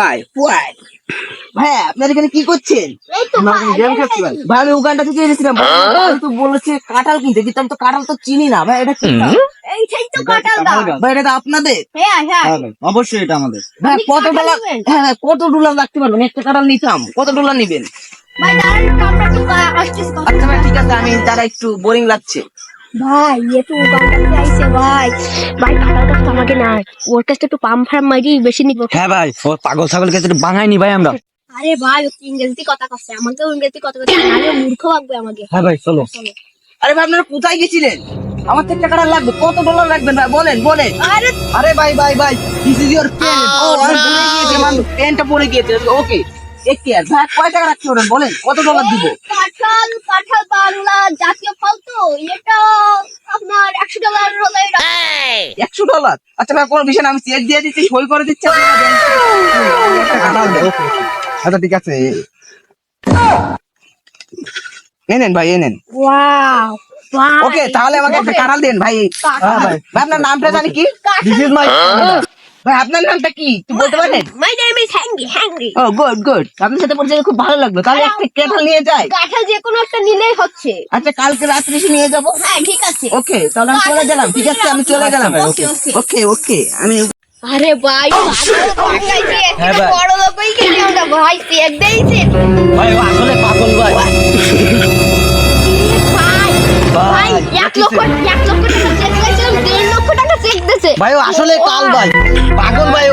ভাই ভাই। ভাই আপনার এখানে কি করছেন? এই তো আমরা ভাই, গেম খেলছি ভাই। ভাই আমি উগান্ডা থেকে এনেছিলাম। তো বলেছে কাঁঠাল কিনতে কিন্তু আমি তো কাঁঠাল তো চিনি না। ভাই এটা এইটাই তো কাঁঠাল কাঁঠাল গাছ গাছ। ভাই এটা তো আপনাদের। হ্যাঁ হ্যাঁ। হ্যাঁ অবশ্যই এটা আমাদের। ভাই কত ডলার? হ্যাঁ কত ডলার রাখতে পারবেন? একটা কাঁঠাল নিতাম। কত ডলার নিবেন? ভাই আচ্ছা ভাই ঠিক আছে আমি তারা একটু বোরিং লাগছে। ভাই এ তো উগান্ডা থেকে আইছে ভাই। ভাই আমাকে না ওর কাছে একটু পাম ফার্ম মারি বেশি নিব। হ্যাঁ ভাই ওর পাগল ছাগলকে একটু বাঙাইনি ভাই আমরা। আরে ভাই কথা কচ্ছে ইংরেজি কথা কচ্ছে আরে মূর্খ লাগবে আমাকে। হ্যাঁ ভাই চলো। আরে ভাই আপনারা কোথায় গেছিলেন? আমার থেকে কাঁঠাল লাগবে কত ডলার লাগবেন ভাই বলেন বলেন। আরে আরে ভাই ভাই ভাই দিস ইজ ইওর পেন ও আর পড়ে গিয়েছে মানুষ পেনটা পড়ে গিয়েছে ওকে কেয়ার ভাই কয় টাকা রাখতে বলেন কত ডলার দিব? কাঁঠাল কাঁঠাল বাংলা জাতীয় ফল তো এটা আপনার একশো ডলার হলে একশো ডলার আচ্ছা ভাই কোনো বিষয় না আমি চেক দিয়ে দিচ্ছি সই করে দিচ্ছি দেন। আচ্ছা ঠিক আছে। এনেন ভাই এনেন ওয়াও ওকে তাহলে আমাকে একটা কাঁঠাল দেন ভাই। ভাই আপনার নামটা জানি কি? দিস ইজ মাই ভাই আপনার নামটা কি? একটু বলতে পারেন? My name is hungry hungry oh good good আপনার সাথে পরিচয় খুব ভালো লাগল। তাহলে একটা কাঁঠাল নিয়ে যাই। কাঁঠাল যে কোনো একটা নিলেই হচ্ছে। আচ্ছা কালকে রাত্রে এসে নিয়ে যাব? হ্যাঁ ঠিক আছে। ওকে তাহলে আমি চলে গেলাম। ঠিক আছে আমি চলে গেলাম। ওকে, ওকে। আমি আরে ভাই পাকাইছে হ্যাঁ ভাই। বড় লোকই কিনে আমরা। ভাই চেক দেইছে ভাই ও আসলে পাগল ভাই। ভাই এক লক্ষ এক লক্ষ টাকা চেক দিয়েছে দেড় লক্ষ ভাই আসলে কাল ভাই। পাগল ভাই